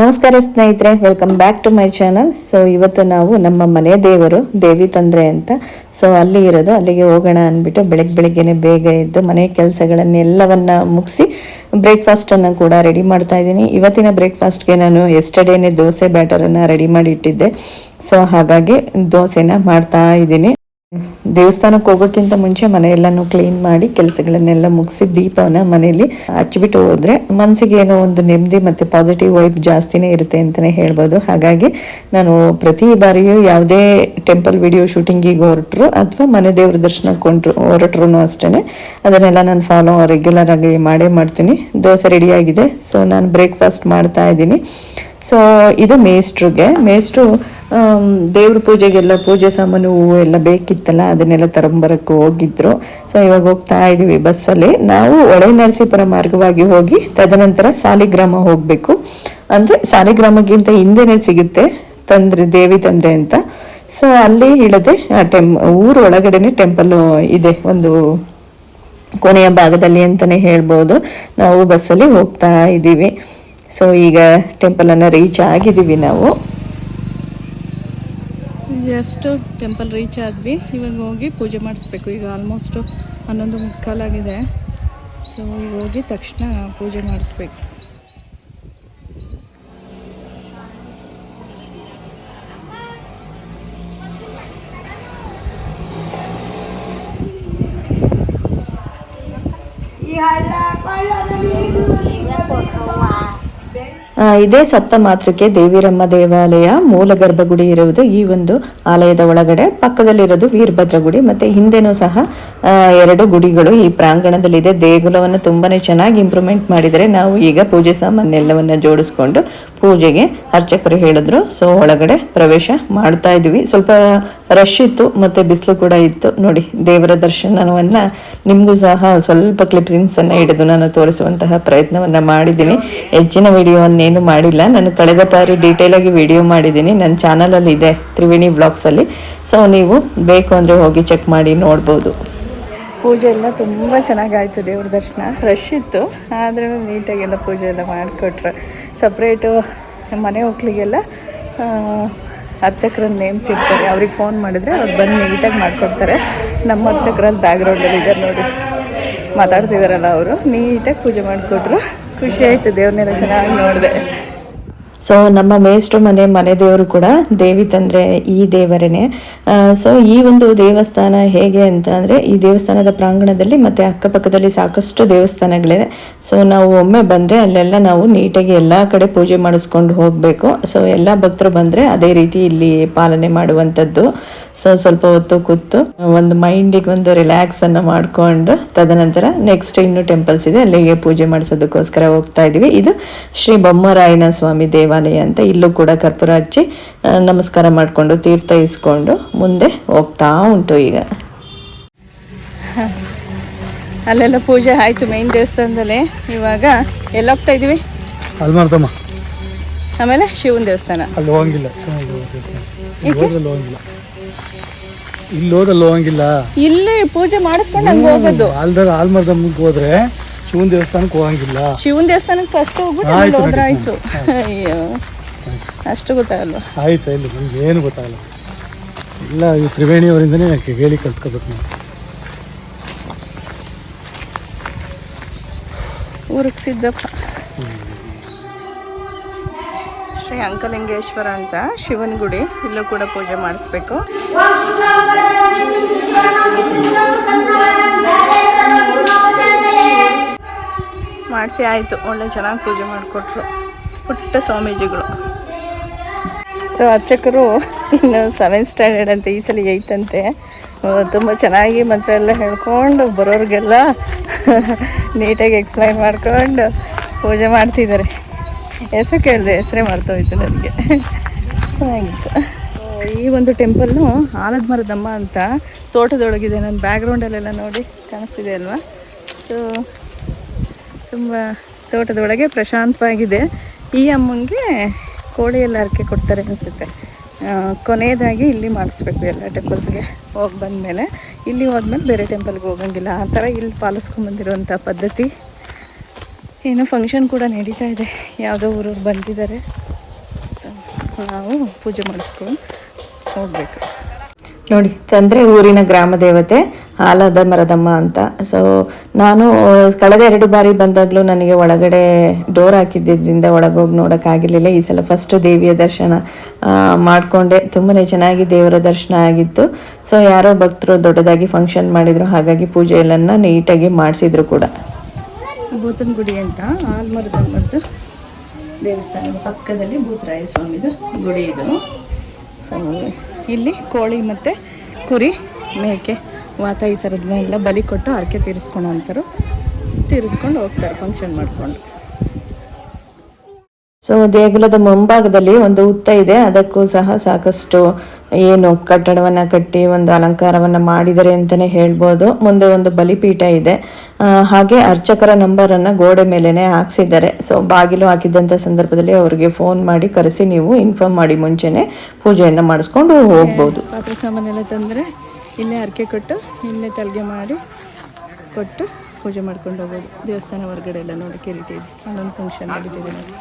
ನಮಸ್ಕಾರ ಸ್ನೇಹಿತರೆ welcome back to my channel so ಇವತ್ತು ನಾವು ನಮ್ಮ ಮನೆ ದೇವರು, ದೇವಿ ತಂದ್ರೆ ಅಂತ. ಸೊ ಅಲ್ಲಿ ಇರೋದು, ಅಲ್ಲಿಗೆ ಹೋಗೋಣ ಅಂದ್ಬಿಟ್ಟು ಬೆಳಗ್ಗೆ ಬೆಳಗ್ಗೆನೆ ಬೇಗ ಎದ್ದು ಮನೆ ಕೆಲಸಗಳನ್ನೆಲ್ಲವನ್ನ ಮುಗಿಸಿ ಬ್ರೇಕ್ಫಾಸ್ಟನ್ನು ಕೂಡ ರೆಡಿ ಮಾಡ್ತಾ ಇದ್ದೀನಿ. ಇವತ್ತಿನ ಬ್ರೇಕ್ಫಾಸ್ಟ್ಗೆ ನಾನು ಎಸ್ಟರ್ಡೇನೆ ದೋಸೆ ಬ್ಯಾಟರನ್ನು ರೆಡಿ ಮಾಡಿ ಇಟ್ಟಿದ್ದೆ. ಸೊ ಹಾಗಾಗಿ ದೋಸೆನ ಮಾಡ್ತಾ ಇದ್ದೀನಿ. ದೇವಸ್ಥಾನಕ್ಕೆ ಹೋಗೋಕ್ಕಿಂತ ಮುಂಚೆ ಮನೆಯೆಲ್ಲನೂ ಕ್ಲೀನ್ ಮಾಡಿ ಕೆಲಸಗಳನ್ನೆಲ್ಲ ಮುಗಿಸಿ ದೀಪವನ್ನ ಮನೆಯಲ್ಲಿ ಹಚ್ಚಿಬಿಟ್ಟು ಹೋದ್ರೆ ಮನಸ್ಸಿಗೆ ಏನೋ ಒಂದು ನೆಮ್ಮದಿ ಮತ್ತೆ ಪಾಸಿಟಿವ್ ವೈಬ್ ಜಾಸ್ತಿನೇ ಇರುತ್ತೆ ಅಂತಲೇ ಹೇಳ್ಬೋದು. ಹಾಗಾಗಿ ನಾನು ಪ್ರತಿ ಬಾರಿಯೂ ಯಾವುದೇ ಟೆಂಪಲ್ ವಿಡಿಯೋ ಶೂಟಿಂಗಿಗೆ ಹೊರಟರು ಅಥವಾ ಮನೆ ದೇವ್ರ ದರ್ಶನಕ್ಕೆ ಕೊಂಡ್ರು ಹೊರಟ್ರು ಅಷ್ಟೇ ಅದನ್ನೆಲ್ಲ ನಾನು ಫಾಲೋ ರೆಗ್ಯುಲರ್ ಆಗಿ ಮಾಡೇ ಮಾಡ್ತೀನಿ. ದೋಸೆ ರೆಡಿಯಾಗಿದೆ ಸೊ ನಾನು ಬ್ರೇಕ್ಫಾಸ್ಟ್ ಮಾಡ್ತಾ ಇದ್ದೀನಿ. ಸೊ ಇದು ಮೇಸ್ಟ್ರಿಗೆ. ಮೇಸ್ಟ್ರು ದೇವ್ರ ಪೂಜೆಗೆಲ್ಲ ಪೂಜೆ ಸಾಮಾನು, ಹೂವು ಎಲ್ಲ ಬೇಕಿತ್ತಲ್ಲ, ಅದನ್ನೆಲ್ಲ ತಗೊಂಬರಕ್ಕೆ ಹೋಗಿದ್ರು. ಸೊ ಇವಾಗ ಹೋಗ್ತಾ ಇದೀವಿ ಬಸ್ಸಲ್ಲಿ. ನಾವು ಒಳೆ ನರಸೀಪುರ ಮಾರ್ಗವಾಗಿ ಹೋಗಿ ತದನಂತರ ಸಾಲಿಗ್ರಾಮ ಹೋಗಬೇಕು. ಅಂದರೆ ಸಾಲಿಗ್ರಾಮಕ್ಕಿಂತ ಹಿಂದೆನೇ ಸಿಗುತ್ತೆ ತಂದ್ರೆ, ದೇವಿ ತಂದ್ರೆ ಅಂತ. ಸೊ ಅಲ್ಲಿ ಇಳದೆ, ಆ ಟೆಂ ಊರ ಒಳಗಡೆನೆ ಟೆಂಪಲ್ ಇದೆ. ಒಂದು ಕೊನೆಯ ಭಾಗದಲ್ಲಿ ಅಂತಲೇ ಹೇಳ್ಬೋದು. ನಾವು ಬಸ್ಸಲ್ಲಿ ಹೋಗ್ತಾ ಇದ್ದೀವಿ ಸೊ ಈಗ ಟೆಂಪಲನ್ನು ರೀಚ್ ಆಗಿದ್ದೀವಿ ನಾವು. ಜಸ್ಟ್ ಟೆಂಪಲ್ ರೀಚ್ ಆದ್ವಿ. ಇವಾಗ ಹೋಗಿ ಪೂಜೆ ಮಾಡಿಸ್ಬೇಕು. ಈಗ ಆಲ್ಮೋಸ್ಟ್ ಹನ್ನೊಂದು ಮುಕ್ಕಾಲಾಗಿದೆ ಸೊ ಈಗ ಹೋಗಿ ತಕ್ಷಣ ಪೂಜೆ ಮಾಡಿಸ್ಬೇಕು. ಆ, ಇದೇ ಸಪ್ತ ಮಾತೃಕೆ ದೇವಿರಮ್ಮ ದೇವಾಲಯ ಮೂಲ ಗರ್ಭಗುಡಿ ಇರುವುದು ಈ ಒಂದು ಆಲಯದ ಒಳಗಡೆ. ಪಕ್ಕದಲ್ಲಿರೋದು ವೀರಭದ್ರ ಗುಡಿ ಮತ್ತೆ ಹಿಂದೆನೂ ಸಹ ಎರಡು ಗುಡಿಗಳು ಈ ಪ್ರಾಂಗಣದಲ್ಲಿದೆ. ದೇಗುಲವನ್ನು ತುಂಬಾನೇ ಚೆನ್ನಾಗಿ ಇಂಪ್ರೂವ್ಮೆಂಟ್ ಮಾಡಿದರೆ ನಾವು ಈಗ ಪೂಜೆ ಸಾಮಾನೆಲ್ಲವನ್ನ ಜೋಡಿಸ್ಕೊಂಡು ಪೂಜೆಗೆ ಅರ್ಚಕರು ಹೇಳಿದ್ರು. ಸೊ ಒಳಗಡೆ ಪ್ರವೇಶ ಮಾಡ್ತಾ ಇದ್ವಿ. ಸ್ವಲ್ಪ ರಶ್ ಇತ್ತು, ಮತ್ತೆ ಬಿಸಿಲು ಕೂಡ ಇತ್ತು. ನೋಡಿ, ದೇವರ ದರ್ಶನವನ್ನ ನಿಮಗೂ ಸಹ ಸ್ವಲ್ಪ ಕ್ಲಿಪ್ಸಿಂಗ್ಸ್ ಅನ್ನ ಹಿಡಿದು ನಾನು ತೋರಿಸುವಂತಹ ಪ್ರಯತ್ನವನ್ನ ಮಾಡಿದ್ದೀನಿ. ಹೆಚ್ಚಿನ ವಿಡಿಯೋವನ್ನೇನು ಮಾಡಿಲ್ಲ. ನಾನು ಕಳೆದ ಬಾರಿ ಡೀಟೇಲ್ ಆಗಿ ವಿಡಿಯೋ ಮಾಡಿದ್ದೀನಿ. ನನ್ನ ಚಾನಲಲ್ಲಿ ಇದೆ ತ್ರಿವೇಣಿ ವ್ಲಾಗ್ಸ್ ಅಲ್ಲಿ. ಸೊ ನೀವು ಬೇಕು ಅಂದ್ರೆ ಹೋಗಿ ಚೆಕ್ ಮಾಡಿ ನೋಡ್ಬೋದು. ಪೂಜೆ ಎಲ್ಲ ತುಂಬ ಚೆನ್ನಾಗಾಯ್ತು ದೇವ್ರ ದರ್ಶನ. ರಶ್ ಇತ್ತು. ಆದರೂ ನೀಟಾಗಿ ಎಲ್ಲ ಪೂಜೆ ಎಲ್ಲ ಮಾಡಿಕೊಟ್ರು. ಸಪ್ರೇಟು ಮನೆ ಹೋಗ್ಲಿಗೆಲ್ಲ ನೇಮ್ ಸಿಗ್ತಾರೆ ಅವ್ರಿಗೆ ಫೋನ್ ಮಾಡಿದ್ರೆ ಅವ್ರು ಬಂದು ನೀಟಾಗಿ ಮಾಡ್ಕೊಡ್ತಾರೆ. ನಮ್ಮ ಅರ್ಚಕರಲ್ಲಿ ಬ್ಯಾಗ್ರೌಂಡಲ್ಲಿ ಇದ್ದಾರೆ ನೋಡಿ. ಮಾತಾಡ್ತಿದ್ದಾರಲ್ಲ ಅವರು. ನೀಟಾಗಿ ಪೂಜೆ ಮಾಡಿಕೊಟ್ರು. ಖುಷಿ ಆಯಿತು, ದೇವ್ರನ್ನೆಲ್ಲ ಚೆನ್ನಾಗಿ ನೋಡಿದೆ. ಸೊ ನಮ್ಮ ಮೇಷ್ಟ್ರು ಮನೆ ಮನೆ ದೇವರು ಕೂಡ ದೇವಿ ತಂದ್ರೆ ಈ ದೇವರೇನೆ. ಸೊ ಈ ಒಂದು ದೇವಸ್ಥಾನ ಹೇಗೆ ಅಂತ ಅಂದ್ರೆ, ಈ ದೇವಸ್ಥಾನದ ಪ್ರಾಂಗಣದಲ್ಲಿ ಮತ್ತೆ ಅಕ್ಕಪಕ್ಕದಲ್ಲಿ ಸಾಕಷ್ಟು ದೇವಸ್ಥಾನಗಳಿದೆ. ಸೊ ನಾವು ಒಮ್ಮೆ ಬಂದ್ರೆ ಅಲ್ಲೆಲ್ಲ ನಾವು ನೀಟಾಗಿ ಎಲ್ಲ ಕಡೆ ಪೂಜೆ ಮಾಡಿಸ್ಕೊಂಡು ಹೋಗಬೇಕು. ಸೊ ಎಲ್ಲ ಭಕ್ತರು ಬಂದ್ರೆ ಅದೇ ರೀತಿ ಇಲ್ಲಿ ಪಾಲನೆ ಮಾಡುವಂಥದ್ದು. ಸೊ ಸ್ವಲ್ಪ ಹೊತ್ತು ಕೂತು ಒಂದು ಮೈಂಡಿಗೆ ಒಂದು ರಿಲ್ಯಾಕ್ಸ್ ಅನ್ನ ಮಾಡ್ಕೊಂಡು ತದನಂತರ ನೆಕ್ಸ್ಟ್ ಇನ್ನು ಟೆಂಪಲ್ಸ್ ಇದೆ ಅಲ್ಲಿಗೆ ಪೂಜೆ ಮಾಡಿಸೋದಕ್ಕೋಸ್ಕರ ಹೋಗ್ತಾ ಇದೀವಿ ಇದು ಶ್ರೀ ಬೊಮ್ಮರಾಯನ ಸ್ವಾಮಿ ದೇವಾಲಯ ಅಂತ ಇಲ್ಲೂ ಕೂಡ ಕರ್ಪೂರ ಹಚ್ಚಿ ನಮಸ್ಕಾರ ಮಾಡಿಕೊಂಡು ತೀರ್ಥ ಇಸ್ಕೊಂಡು ಮುಂದೆ ಹೋಗ್ತಾ ಉಂಟು ಈಗ. ಅಲ್ಲೆಲ್ಲ ಪೂಜೆ ಆಯಿತು ಮೇನ್ ದೇವಸ್ಥಾನದಲ್ಲಿ. ಇವಾಗ ಎಲ್ಲ ಹೋಗ್ತಾ ಇದೀವಿ ಆಮೇಲೆ ಶಿವನ ದೇವಸ್ಥಾನ. ಅಲ್ಲಿ ಹೋಗಿಲ್ಲ. ಇಲ್ಲಿ ಹೋದ್ರಲ್ಲಿ ಹೋಗಂಗಿಲ್ಲ. ಇಲ್ಲಿ ಹೋದಲ್ಲಿ ಹೋಗಂಗಿಲ್ಲ ಇಲ್ಲಿ ಪೂಜೆ ಮಾಡಿಸ್ಕೊಂಡು ಹಂಗೆ ಹೋಗೋದು. ಮುಂದೆ ಹೋದ್ರೆ ಶಿವನ ದೇವಸ್ಥಾನಕ್ಕೆ ಹೋಗಂಗಿಲ್ಲ. ಶಿವನ ದೇವಸ್ಥಾನಕ್ಕೆ ಫಸ್ಟ್ ಹೋಗ್ಬಿಟ್ಟು ಆಯ್ತು, ಹೋದ್ರೆ ಆಯ್ತು. ಅಯ್ಯೋ. ಅಷ್ಟು ಗೊತ್ತಾಗಲ್ವಾ? ಆಯ್ತಾ ಇಲ್ಲಿ ನಮ್ಗೆ ಏನು ಗೊತ್ತಾಗಲ್ಲ. ಇಲ್ಲ ಈ ತ್ರಿವೇಣಿ ಅವರಿಂದನೇ ಹೇಳಿ ಕಲ್ತ್ಕೋಬೇಕು ನಾವು. ಊರಿಗೆ ಸಿದ್ದಪ್ಪ. ಶ್ರೀ ಅಂಕಲಿಂಗೇಶ್ವರ ಅಂತ ಶಿವನ ಗುಡಿ. ಇಲ್ಲೂ ಕೂಡ ಪೂಜೆ ಮಾಡಿಸ್ಬೇಕು. ಮಾಡಿಸಿ ಆಯಿತು, ಒಳ್ಳೆ ಚೆನ್ನಾಗಿ ಪೂಜೆ ಮಾಡಿಕೊಟ್ರು. ಪುಟ್ಟ ಸ್ವಾಮೀಜಿಗಳು. ಸೊ ಅರ್ಚಕರು, ಇನ್ನು ಸೆವೆಂತ್ ಸ್ಟ್ಯಾಂಡರ್ಡ್ ಅಂತ ಈ ಸಲ ಐತಂತೆ. ತುಂಬ ಚೆನ್ನಾಗಿ ಮಂತ್ರ ಎಲ್ಲ ಹೇಳ್ಕೊಂಡು ಬರೋರಿಗೆಲ್ಲ ನೀಟಾಗಿ ಎಕ್ಸ್ಪ್ಲೈನ್ ಮಾಡ್ಕೊಂಡು ಪೂಜೆ ಮಾಡ್ತಿದ್ದಾರೆ. ಹೆಸರು ಕೇಳಿದೆ, ಹೆಸರೇ ಮರ್ತೋಯ್ತು ನನಗೆ. ಚೆನ್ನಾಗಿತ್ತು. ಈ ಒಂದು ಟೆಂಪಲ್ ಆಲದ ಮರದಮ್ಮ ಅಂತ ತೋಟದೊಳಗಿದೆ. ನನ್ನ ಬ್ಯಾಕ್ಗ್ರೌಂಡಲ್ಲೆಲ್ಲ ನೋಡಿ ಕಾಣಿಸ್ತಿದೆ ಅಲ್ವಾ? ಸೊ ತುಂಬ ತೋಟದೊಳಗೆ ಪ್ರಶಾಂತವಾಗಿದೆ. ಈ ಅಮ್ಮಂಗೆ ಕೋಳಿ ಎಲ್ಲ ಹರಕೆ ಕೊಡ್ತಾರೆ ಅನಿಸುತ್ತೆ. ಕೊನೆಯದಾಗಿ ಇಲ್ಲಿ ಮಾಡಿಸ್ಬೇಕು ಎಲ್ಲ ಟೆಂಪಲ್ಸ್ಗೆ ಹೋಗಿ ಬಂದಮೇಲೆ. ಇಲ್ಲಿ ಹೋದ್ಮೇಲೆ ಬೇರೆ ಟೆಂಪಲ್ಗೆ ಹೋಗಂಗಿಲ್ಲ. ಆ ಥರ ಇಲ್ಲಿ ಪಾಲಿಸ್ಕೊಂಬಂದಿರುವಂಥ ಪದ್ಧತಿ. ಏನೋ ಫಂಕ್ಷನ್ ಕೂಡ ನಡೀತಾ ಇದೆ. ಯಾವುದೋ ಊರವ್ರು ಬಂದಿದ್ದಾರೆ. ಸೊ ನಾವು ಪೂಜೆ ಮಾಡಿಸ್ಕೊಂಡು ಹೋಗಬೇಕು. ನೋಡಿ ಚಂದ್ರೆ ಊರಿನ ಗ್ರಾಮ ದೇವತೆ ಆಲದ ಮರದಮ್ಮ ಅಂತ. ಸೊ ನಾನು ಕಳೆದ ಎರಡು ಬಾರಿ ಬಂದಾಗಲೂ ನನಗೆ ಒಳಗಡೆ ಡೋರ್ ಹಾಕಿದ್ದರಿಂದ ಒಳಗೋಗಿ ನೋಡೋಕ್ಕಾಗಿರಲಿಲ್ಲ ಈ ಸಲ ಫಸ್ಟ್ ದೇವಿಯ ದರ್ಶನ ಮಾಡಿಕೊಂಡೆ. ತುಂಬನೇ ಚೆನ್ನಾಗಿ ದೇವರ ದರ್ಶನ ಆಗಿತ್ತು. ಸೊ ಯಾರೋ ಭಕ್ತರು ದೊಡ್ಡದಾಗಿ ಫಂಕ್ಷನ್ ಮಾಡಿದರು. ಹಾಗಾಗಿ ಪೂಜೆ ಎಲ್ಲ ನೀಟಾಗಿ ಮಾಡಿಸಿದ್ರು ಕೂಡ. ಭೂತನ ಗುಡಿ ಅಂತ ಆಲ್ಮರದಮ್ಮದ್ದು ದೇವಸ್ಥಾನದ ಪಕ್ಕದಲ್ಲಿ ಭೂತರಾಯ ಸ್ವಾಮಿದು ಗುಡಿ ಇದು. ಸೊ ಇಲ್ಲಿ ಕೋಳಿ ಮತ್ತು ಕುರಿ ಮೇಕೆ, ವಾತ ಈ ಥರದನ್ನೆಲ್ಲ ಬಲಿ ಕೊಟ್ಟು ಹರಕೆ ತೀರಿಸ್ಕೊಂಡು ಅಂತಾರು ತೀರಿಸ್ಕೊಂಡು ಹೋಗ್ತಾರೆ ಫಂಕ್ಷನ್ ಮಾಡಿಕೊಂಡು. ಸೊ ದೇಗುಲದ ಮುಂಭಾಗದಲ್ಲಿ ಒಂದು ಹುತ್ತ ಇದೆ. ಅದಕ್ಕೂ ಸಹ ಸಾಕಷ್ಟು ಏನು ಕಟ್ಟಡವನ್ನ ಕಟ್ಟಿ ಒಂದು ಅಲಂಕಾರವನ್ನ ಮಾಡಿದರೆ ಅಂತಾನೆ ಹೇಳ್ಬೋದು. ಮುಂದೆ ಒಂದು ಬಲಿಪೀಠ ಇದೆ. ಹಾಗೆ ಅರ್ಚಕರ ನಂಬರನ್ನು ಗೋಡೆ ಮೇಲೆನೆ ಹಾಕ್ಸಿದ್ದಾರೆ. ಸೊ ಬಾಗಿಲು ಹಾಕಿದ್ದಂಥ ಸಂದರ್ಭದಲ್ಲಿ ಅವರಿಗೆ ಫೋನ್ ಮಾಡಿ ಕರೆಸಿ ನೀವು ಇನ್ಫಾರ್ಮ್ ಮಾಡಿ. ಮುಂಚೆನೆ ಪೂಜೆಯನ್ನು ಮಾಡಿಸ್ಕೊಂಡು ಹೋಗ್ಬೋದು. ಪಾತ್ರೆ ಸಾಮಾನೆಲ್ಲ ತಂದರೆ ಇಲ್ಲೇ ಅರ್ಕೆ ಕೊಟ್ಟು ಇಲ್ಲೇ ತಲೆಗೆ ಮಾಡಿ ಕೊಟ್ಟು ಪೂಜೆ ಮಾಡ್ಕೊಂಡು ಹೋಗೋದು ದೇವಸ್ಥಾನ ಹೊರಗಡೆ ಎಲ್ಲ ನೋಡಿ ರೀತಿ ಇದೆ. ಅಲ್ಲೊಂದು ಫಂಕ್ಷನ್ ನಡೀತಿದೆ. ನೋಡಿ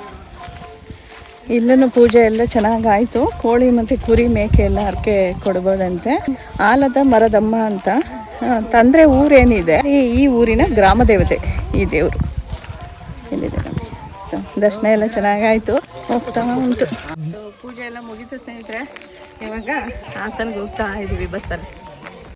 ಇಲ್ಲೂ ಪೂಜೆ ಎಲ್ಲ ಚೆನ್ನಾಗಾಯಿತು. ಕೋಳಿ ಮತ್ತು ಕುರಿ ಮೇಕೆ ಎಲ್ಲ ಹರಕೆ ಕೊಡ್ಬೋದಂತೆ. ಆಲದ ಮರದಮ್ಮ ಅಂತ. ತಂದರೆ ಊರೇನಿದೆ. ಈ ಊರಿನ ಗ್ರಾಮ ದೇವತೆ, ಈ ದೇವರು. ಇಲ್ಲಿದೆ ನೋಡಿ ಸೊ, ದರ್ಶನ ಎಲ್ಲ ಚೆನ್ನಾಗಾಯಿತು. ಹೋಗ್ತಾ ಉಂಟು. ಪೂಜೆ ಎಲ್ಲ ಮುಗೀತು ಸ್ನೇಹಿತರೆ. ಇವಾಗ ಹಾಸನ್ಗೆ ಹೋಗ್ತಾ ಇದ್ದೀವಿ ಬಸ್ಸಲ್ಲಿ.